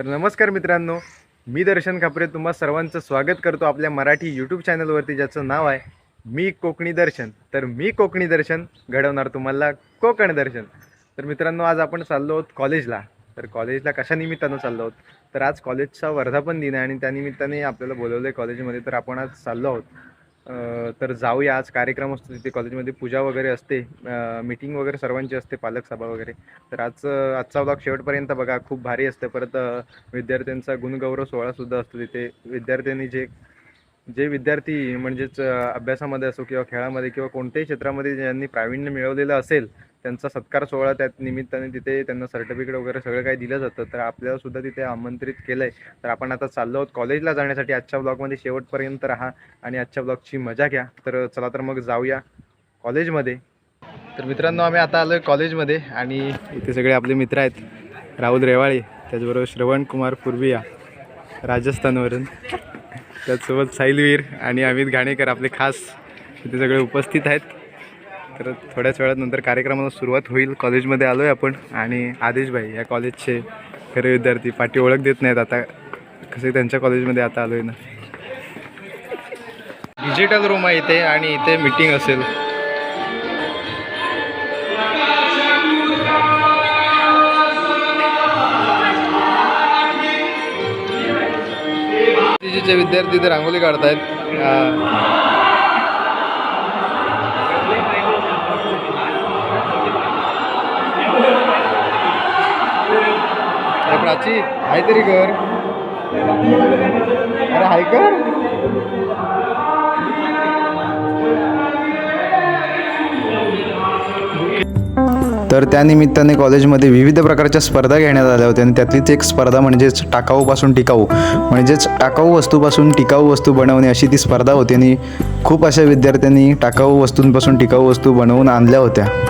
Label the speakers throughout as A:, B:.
A: तर नमस्कार मित्रांनो मी दर्शन खापरे तुम्हा सर्वांचं स्वागत करतो आपल्या मराठी यूट्यूब चॅनलवरती ज्याचं नाव आहे मी कोकणी दर्शन. तर मी कोकणी दर्शन घडवणार तुम्हाला कोकण दर्शन. तर मित्रांनो आज आपण चाललो आहोत कॉलेजला. तर कॉलेजला कशा निमित्तानं चाललो आहोत? तर आज कॉलेजचा वर्धापन दिन आहे आणि त्यानिमित्ताने आपल्याला बोलवलं आहे कॉलेजमध्ये तर आपण आज चाललो आहोत. तर जाऊया. आज कार्यक्रम असतो तिथे. कॉलेजमध्ये पूजा वगैरे असते. मीटिंग वगैरे सर्वांची असते. पालक सभा वगैरे. तर आज आजचा ब्लॉग शेवटपर्यंत बघा. खूप भारी असते. परत विद्यार्थ्यांचा गुणगौरव सोहळासुद्धा असतो तिथे. विद्यार्थ्यांनी जे जे विद्यार्थी म्हणजेच अभ्यासामध्ये असो किंवा खेळामध्ये किंवा कोणत्याही क्षेत्रामध्ये ज्यांनी प्रावीण्य मिळवलेलं असेल त्यांचा सत्कार सोहळा त्या निमित्ताने तिथे त्यांना सर्टिफिकेट वगैरे सगळं काही दिलं जातं. तर आपल्याला सुद्धा तिथे आमंत्रित केलं आहे तर आपण आता चाललो आहोत कॉलेजला जाण्यासाठी. आजच्या ब्लॉगमध्ये शेवटपर्यंत राहा आणि आजच्या ब्लॉगची मजा घ्या. तर चला तर मग जाऊया कॉलेजमध्ये तर मित्रांनो आम्ही आता आलो आहे कॉलेजमध्ये आणि इथे सगळे आपले मित्र आहेत. राहुल रेवाळे त्याचबरोबर श्रवण कुमार पूर्विया राजस्थानवरून त्याचसोबत साहिलवीर आणि अमित घाणेकर आपले खास इथे सगळे उपस्थित आहेत. तर थोड्याच वेळात नंतर कार्यक्रमाला सुरुवात होईल. कॉलेजमध्ये आलो आहे आपण आणि आदेश भाई या कॉलेजचे खरे विद्यार्थी पाठी ओळख देत नाहीत. आता कसे त्यांच्या कॉलेजमध्ये आता आलो आहे ना. डिजिटल रूम आहे इथे आणि इथे मीटिंग असेल. चे विद्यार्थी इथे रांगोळी काढतायत. प्राची तरी कर. अरे हाय कर. तर त्यानिमित्ताने कॉलेजमध्ये विविध प्रकारच्या स्पर्धा घेण्यात आल्या होत्या आणि त्यातलीच एक स्पर्धा म्हणजेच टाकाऊपासून टिकाऊ म्हणजेच टाकाऊ वस्तूपासून टिकाऊ वस्तू बनवणे अशी ती स्पर्धा होती आणि खूप अशा विद्यार्थ्यांनी टाकाऊ वस्तूंपासून टिकाऊ वस्तू बनवून आणल्या होत्या.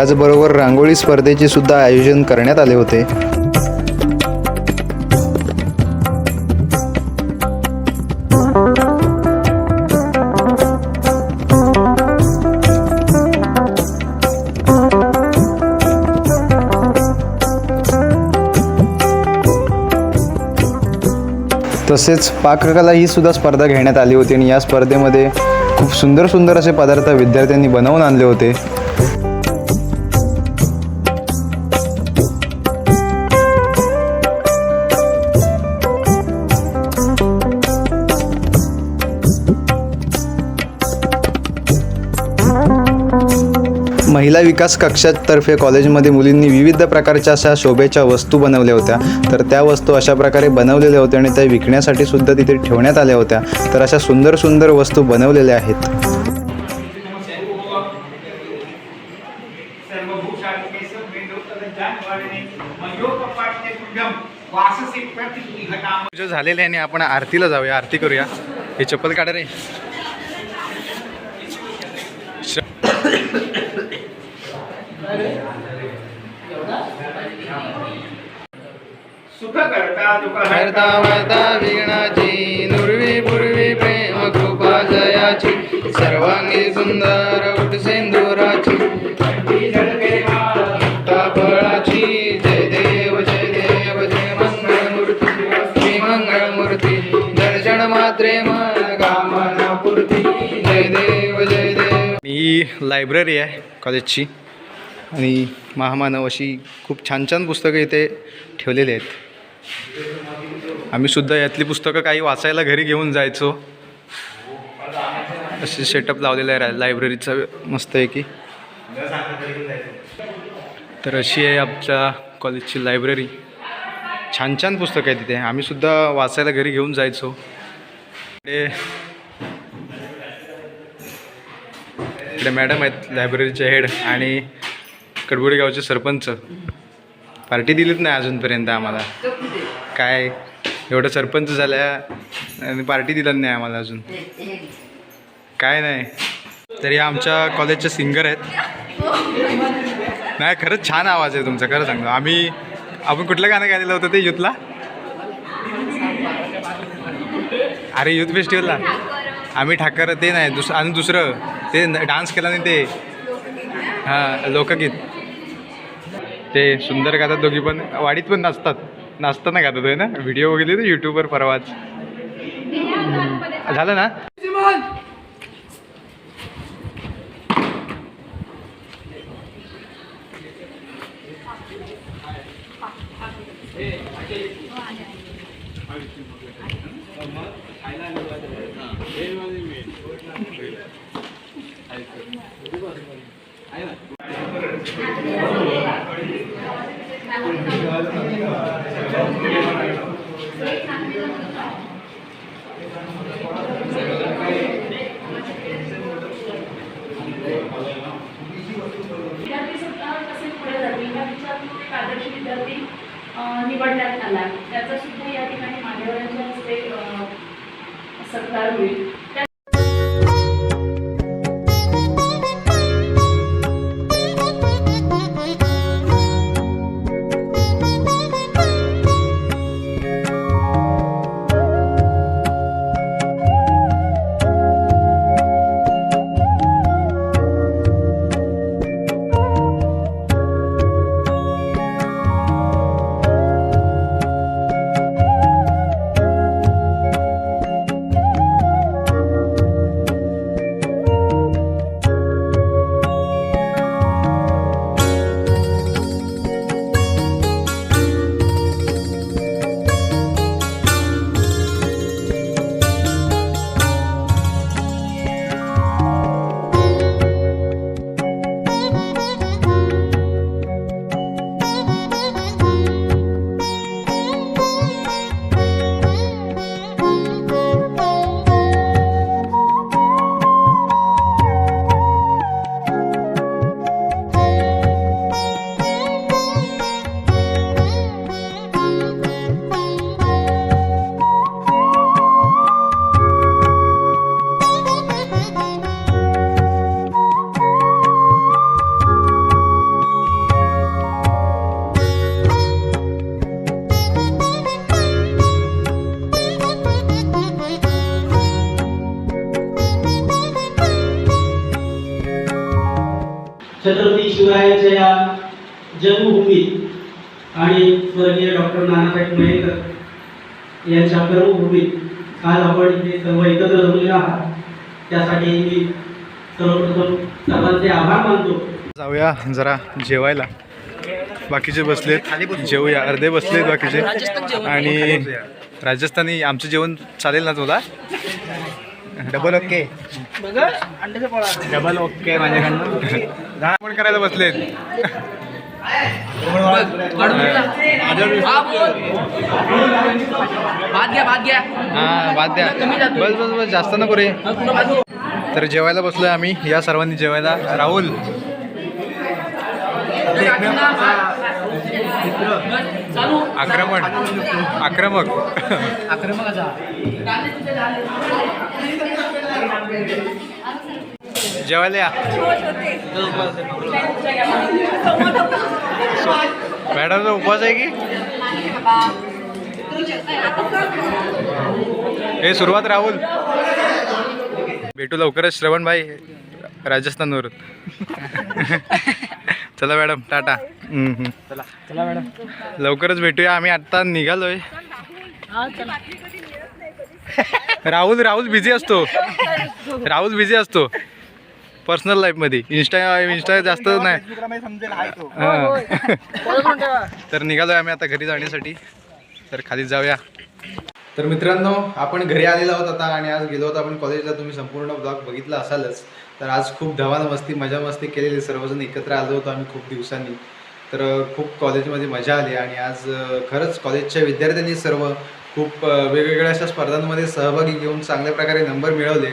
A: त्याचबरोबर रांगोळी स्पर्धेचे सुद्धा आयोजन करण्यात आले होते. तसेच पाककला ही सुद्धा स्पर्धा घेण्यात आली होती आणि या स्पर्धेमध्ये खूप सुंदर सुंदर असे पदार्थ विद्यार्थ्यांनी बनवून आणले होते. महिला विकास कक्षातर्फे कॉलेजमध्ये मुलींनी विविध प्रकारच्या अशा शोभेच्या वस्तू बनवल्या होत्या. तर त्या वस्तू अशा प्रकारे बनवलेल्या होत्या आणि त्या विकण्यासाठी सुद्धा तिथे ठेवण्यात आल्या होत्या. तर अशा सुंदर सुंदर वस्तू बनवलेल्या आहेत. पूजा झालेली आहे आणि आपण आरतीला जाऊया. आरती करूया. हे चप्पल काढा रे.
B: सुख करता दुःख
A: करता वरता विघ्नाची नुरवी पूर्वी प्रेम
B: सुंदर उठ सेंदुराची. फळाची. जय देव जय देव जय श्री मंगळमूर्ती. दर्शन मात्रे मन कामना पूर्ती. जय देव जय देव.
A: ही लायब्ररी आहे कॉलेजची. आणि महामानव अशी खूप छान छान पुस्तकं इथे ठेवलेली आहेत. आम्ही सुद्धा यातली पुस्तकं काही वाचायला घरी घेऊन जायचो. असे सेटअप लावलेलं आहे लायब्ररीचं मस्त आहे की तर अशी आहे आमच्या कॉलेजची लायब्ररी छान छान पुस्तकं आहे तिथे. आम्हीसुद्धा वाचायला घरी घेऊन जायचो. इकडे मॅडम आहेत लायब्ररीचे हेड आणि कडबोडे गावचे सरपंच. पार्टी दिलीच नाही अजूनपर्यंत आम्हाला. काय? एवढं सरपंच झाल्या आणि पार्टी दिला नाही आम्हाला अजून. काय नाही. तरी आमच्या कॉलेजचे सिंगर आहेत. नाही खरंच छान आवाज आहे तुमचा खरं सांगतो. आम्ही आपण कुठलं गाणं गायलेलं होतं ते युथला? अरे युथ फेस्टिवलला. आम्ही ठाकर ते नाही दुस आणि दुसरं ते डान्स केला नाही ते. हां लोकगीत. ते सुंदर गातात दोघी पण वाडीत पण नाचतात. नाचताना गातात आहे ना? व्हिडिओ बघितले तर यूट्यूबवर परवाच. झालं ना?
C: पुढे विद्यार्थी निवडण्यात आला. त्याचा सुद्धा या ठिकाणी मान्यवरांच्या हस्ते सत्कार होईल.
D: छत्रपती शिवरायांच्या या जन्मभूमीत आणि स्वर्गीय डॉक्टर नानासाहेब मयेकर यांच्या कर्मभूमीत आज आपण इथे सर्व एकत्र जमलेलो आहात. त्यासाठी मी सर्वप्रथम सर्वांचे आभार मानतो.
A: जाऊया जरा जेवायला. बाकीचे बसलेत. जेवूया. अर्धे बसलेत बाकीचे. आणि राजस्थानी आमचं जेवण चालेल ना तुला? Double okay. डबल ओके माझ्याकडनं. पण करायला बसलेत. बाद द्या. बस बस बस जास्त नको रे. तर जेवायला बसलोय आम्ही या सर्वांनी जेवायला. राहुल. आक्रमण. आक्रमक. आक्रमक जेवायला या. मॅडमचा उपवास आहे की? हे सुरुवात राहुल. भेटू लवकरच श्रवण भाई राजस्थानवरून चला मॅडम टाटा. चला
E: चला मॅडम
A: लवकरच भेटूया आम्ही आत्ता निघालोय. राहुल राहुल बिझी असतो. राहुल बिझी असतो. पर्सनल लाईफमध्ये इंस्टा इंस्टा जास्त नाही. हां. तर निघालोय आम्ही आता घरी जाण्यासाठी. तर खाली जाऊया. तर मित्रांनो आपण घरी आलेलो आहोत आता आणि आज गेलो होतो आपण कॉलेजला तुम्ही संपूर्ण ब्लॉग बघितला असालच. तर आज खूप धमाल मस्ती मजा मस्ती केलेली. सर्वजण एकत्र आलो होतो आम्ही खूप दिवसांनी. तर खूप कॉलेजमध्ये मजा आली आणि आज खरंच कॉलेजच्या विद्यार्थ्यांनी सर्व खूप वेगवेगळ्या अशा स्पर्धांमध्ये सहभागी घेऊन चांगल्या प्रकारे नंबर मिळवले.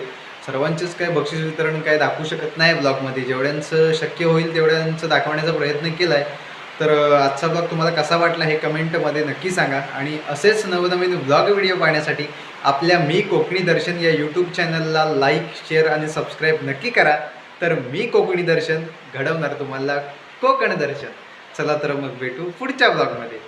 A: सर्वांचेच काय बक्षीस वितरण काय दाखवू शकत नाही ब्लॉगमध्ये. जेवढ्यांचं शक्य होईल तेवढ्यांचं दाखवण्याचा प्रयत्न केला आहे तर आजचा ब्लॉग तुम्हाला कसा वाटला हे कमेंटमध्ये नक्की सांगा. आणि असेच नवनवीन ब्लॉग व्हिडिओ पाहण्यासाठी आपल्या मी कोकणी दर्शन या यूट्यूब चॅनलला लाईक शेअर आणि सबस्क्राईब नक्की करा. तर मी कोकणी दर्शन घडवणार तुम्हाला कोकण दर्शन. चला तर मग भेटू पुढच्या ब्लॉगमध्ये.